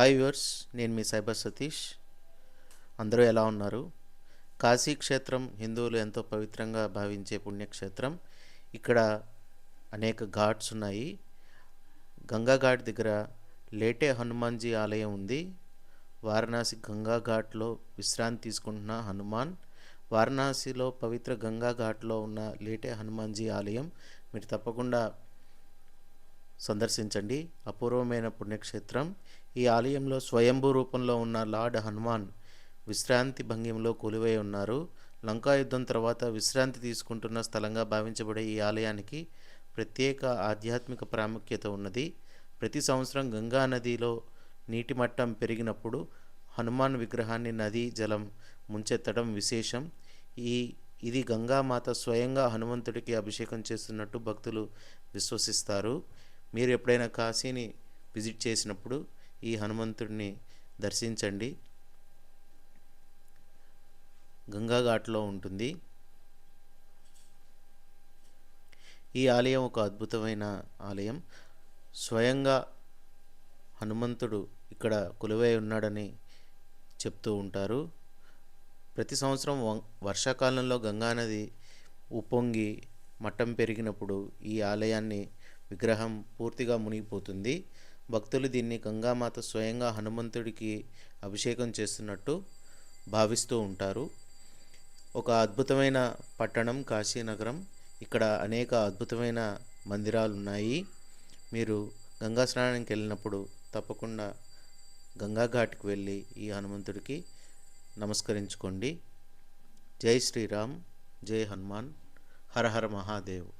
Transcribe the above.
Hi viewers నేను మీ cyber Satish. అందరూ ఎలా ఉన్నారు? కాశీ క్షేత్రం హిందువులు ఎంతో పవిత్రంగా భావించే పుణ్యక్షేత్రం. ఇక్కడ అనేక ఘాట్స్ ఉన్నాయి. గంగా ఘాట్ దగ్గర లేటే హనుమాన్జీ ఆలయం ఉంది. వారణాసి గంగా ఘాట్లో విశ్రాంతి తీసుకుంటున్న హనుమాన్. వారణాసిలో పవిత్ర గంగా ఘాట్లో ఉన్న లేటే హనుమాన్జీ ఆలయం. మీరు తప్పకుండా సందర్శించండి. అపూర్వమైన పుణ్యక్షేత్రం. ఈ ఆలయంలో స్వయంభూ రూపంలో ఉన్న లార్డ్ హనుమాన్ విశ్రాంతి భంగిమలో కొలువై ఉన్నారు. లంకా యుద్ధం తర్వాత విశ్రాంతి తీసుకుంటున్న స్థలంగా భావించబడే ఈ ఆలయానికి ప్రత్యేక ఆధ్యాత్మిక ప్రాముఖ్యత ఉన్నది. ప్రతి సంవత్సరం గంగా నదిలో నీటి మట్టం పెరిగినప్పుడు హనుమాన్ విగ్రహాన్ని నదీ జలం ముంచెత్తడం విశేషం. ఈ ఇది గంగామాత స్వయంగా హనుమంతుడికి అభిషేకం చేస్తున్నట్టు భక్తులు విశ్వసిస్తారు. మీరు ఎప్పుడైనా కాశీని విజిట్ చేసినప్పుడు ఈ హనుమంతుడిని దర్శించండి. గంగాఘాట్లో ఉంటుంది. ఈ ఆలయం ఒక అద్భుతమైన ఆలయం. స్వయంగా హనుమంతుడు ఇక్కడ కొలువై ఉన్నాడని చెప్తూ ఉంటారు. ప్రతి సంవత్సరం వం- వర్షాకాలంలో గంగానది ఉప్పొంగి మట్టం పెరిగినప్పుడు ఈ ఆలయాన్ని విగ్రహం పూర్తిగా మునిగిపోతుంది. భక్తులు దీన్ని గంగామాత స్వయంగా హనుమంతుడికి అభిషేకం చేస్తున్నట్టు భావిస్తూ ఉంటారు. ఒక అద్భుతమైన పట్టణం కాశీనగరం. ఇక్కడ అనేక అద్భుతమైన మందిరాలు ఉన్నాయి మీరు గంగా స్నానానికి వెళ్ళినప్పుడు తప్పకుండా గంగా ఘాట్కి వెళ్ళి ఈ హనుమంతుడికి నమస్కరించుకోండి. జై శ్రీరామ్ జై హనుమాన్ హర హర మహాదేవ్.